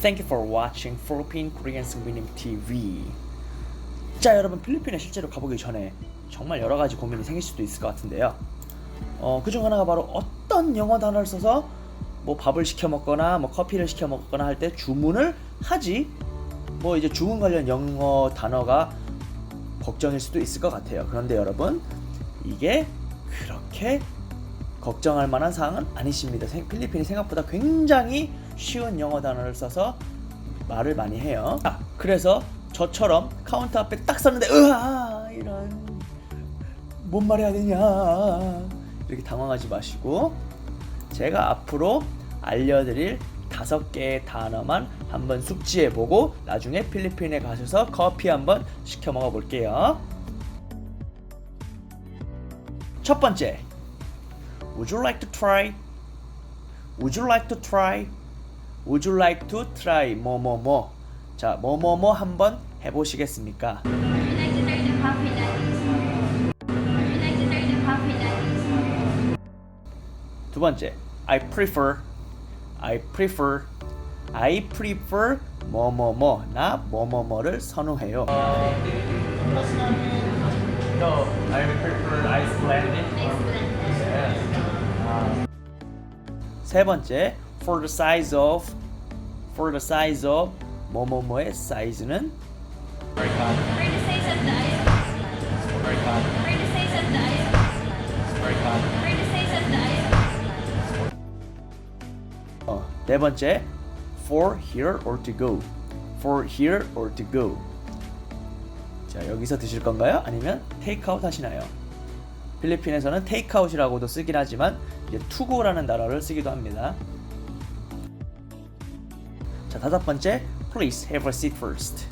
Thank you for watching Philippine Korean 승비님 TV. 자, 여러분 필리핀에 실제로 가보기 전에 정말 여러 가지 고민이 생길 수도 있을 것 같은데요. 어, 그중 하나가 바로 어떤 영어 단어를 써서 뭐 밥을 시켜 먹거나 뭐 커피를 시켜 먹거나 할 때 주문을 하지. 뭐 이제 주문 관련 영어 단어가 걱정일 수도 있을 것 같아요. 그런데 여러분, 이게 그렇게 걱정할 만한 사항은 아니십니다. 생- 필리핀이 생각보다 굉장히 쉬운 영어 단어를 써서 말을 많이 해요. 아, 그래서 저처럼 카운터 앞에 딱 섰는데 으아 이런 뭔 말해야 되냐 이렇게 당황하지 마시고 제가 앞으로 알려드릴 다섯 개의 단어만 한번 숙지해보고 나중에 필리핀에 가셔서 커피 한번 시켜 먹어볼게요. 첫 번째, Would you like to try? Would you like to try? Would you like to try? 자, 한번 해보시겠습니까? Daddies? Would you like to try the coffee daddies? 두 번째, I prefer. I prefer. I prefer 뭐뭐뭐. 나 뭐뭐뭐를 선호해요. No, I prefer Icelandic. Excellent. 세 번째, for the size of. For the size of 뭐뭐뭐의 사이즈는 American. For the size of the iPhone slide. American. For the size of the iPhone slide. American. For the size of the iPhone slide. 어, 네 번째, for here or to go. For here or to go. 자, 여기서 드실 건가요? 아니면 테이크아웃 하시나요? 필리핀에서는 테이크아웃이라고도 쓰긴 하지만 이제 투고라는 단어를 쓰기도 합니다. 자, 다섯 번째, please have a seat first.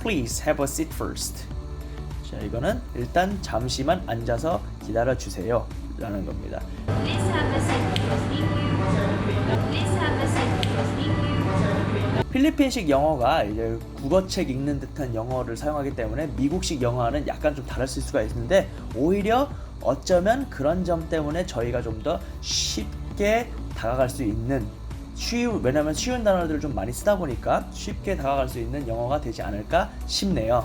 Please have a seat first. 자, 이거는 일단 잠시만 앉아서 기다려 주세요. 라는 겁니다. Please have a seat. You. 필리핀식 영어가 이제 국어책 읽는 듯한 영어를 사용하기 때문에 미국식 영어와는 약간 좀 다를 수가 있는데 오히려 어쩌면 그런 점 때문에 저희가 좀 더 쉽게 다가갈 수 있는 쉬운 왜냐면 쉬운 단어들을 좀 많이 쓰다 보니까 쉽게 다가갈 수 있는 영어가 되지 않을까 싶네요.